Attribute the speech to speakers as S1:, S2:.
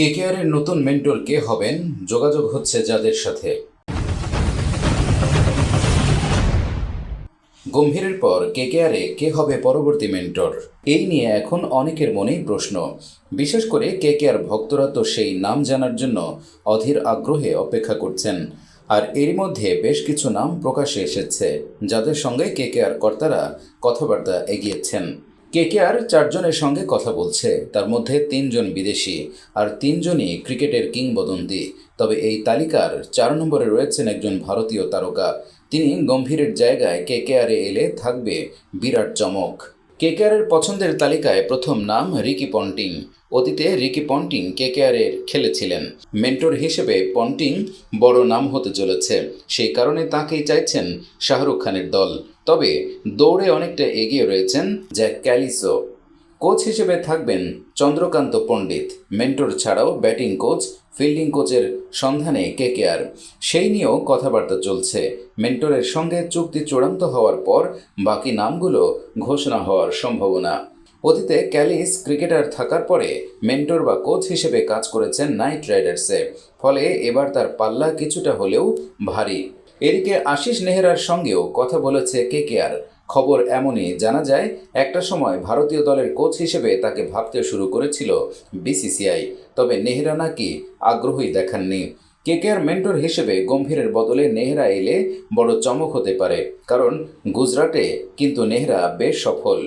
S1: কেকেআরের নতুন মেন্টর কে হবেন? যোগাযোগ হচ্ছে যাদের সাথে। গম্ভীরের পর কেকেআরে কে হবে পরবর্তী মেন্টর? এই নিয়ে এখন অনেকের মনেই প্রশ্ন। বিশেষ করে কেকেআর ভক্তরা তো সেই নাম জানার জন্য অধীর আগ্রহে অপেক্ষা করছেন। আর এরই মধ্যে বেশ কিছু নাম প্রকাশে এসেছে, যাদের সঙ্গে কেকেআর কর্তারা কথাবার্তা এগিয়েছেন। কেকেআর চারজনের সঙ্গে কথা বলছে, তার মধ্যে তিনজন বিদেশি আর তিনজনই ক্রিকেটের কিংবদন্তি। তবে এই তালিকার চার নম্বরে রয়েছেন একজন ভারতীয় তারকা। তিনি গম্ভীরের জায়গায় কেকেআরে এলে থাকবে বিরাট চমক। কেকেআরের পছন্দের তালিকায় প্রথম নাম রিকি পন্টিং। অতীতে রিকি পন্টিং কেকেআরের খেলেছিলেন। মেন্টর হিসেবে পন্টিং বড় নাম হতে চলেছে। সেই কারণে তাকেই চাইছেন শাহরুখ খানের দল। তবে দৌড়ে অনেকটা এগিয়ে রয়েছেন জ্যাক ক্যালিসো। কোচ হিসেবে থাকবেন চন্দ্রকান্ত পণ্ডিত। মেন্টর ছাড়াও ব্যাটিং কোচ, ফিল্ডিং কোচের সন্ধানে কেকেআর। সেই নিয়েও কথাবার্তা চলছে। মেন্টরের সঙ্গে চুক্তি চূড়ান্ত হওয়ার পর বাকি নামগুলো ঘোষণা হওয়ার সম্ভাবনা। অতীতে ক্যালিস ক্রিকেটার থাকার পরে মেন্টর বা কোচ হিসেবে কাজ করেছেন নাইট রাইডার্সে। ফলে এবার তার পাল্লা কিছুটা হলেও ভারী। এদিকে আশিস নেহরার সঙ্গেও কথা বলেছে কেকেআর। খবর এমনই জানা যায়, একটা সময় ভারতীয় দলের কোচ হিসেবে তাকে ভাবতে শুরু করেছিল বিসিসিআই। তবে নেহরা নাকি আগ্রহী দেখাননি। কেকেআর মেন্টর হিসেবে গম্ভীরের বদলে নেহরা এলে বড় চমক হতে পারে, কারণ গুজরাটে কিন্তু নেহরা বেশ সফল।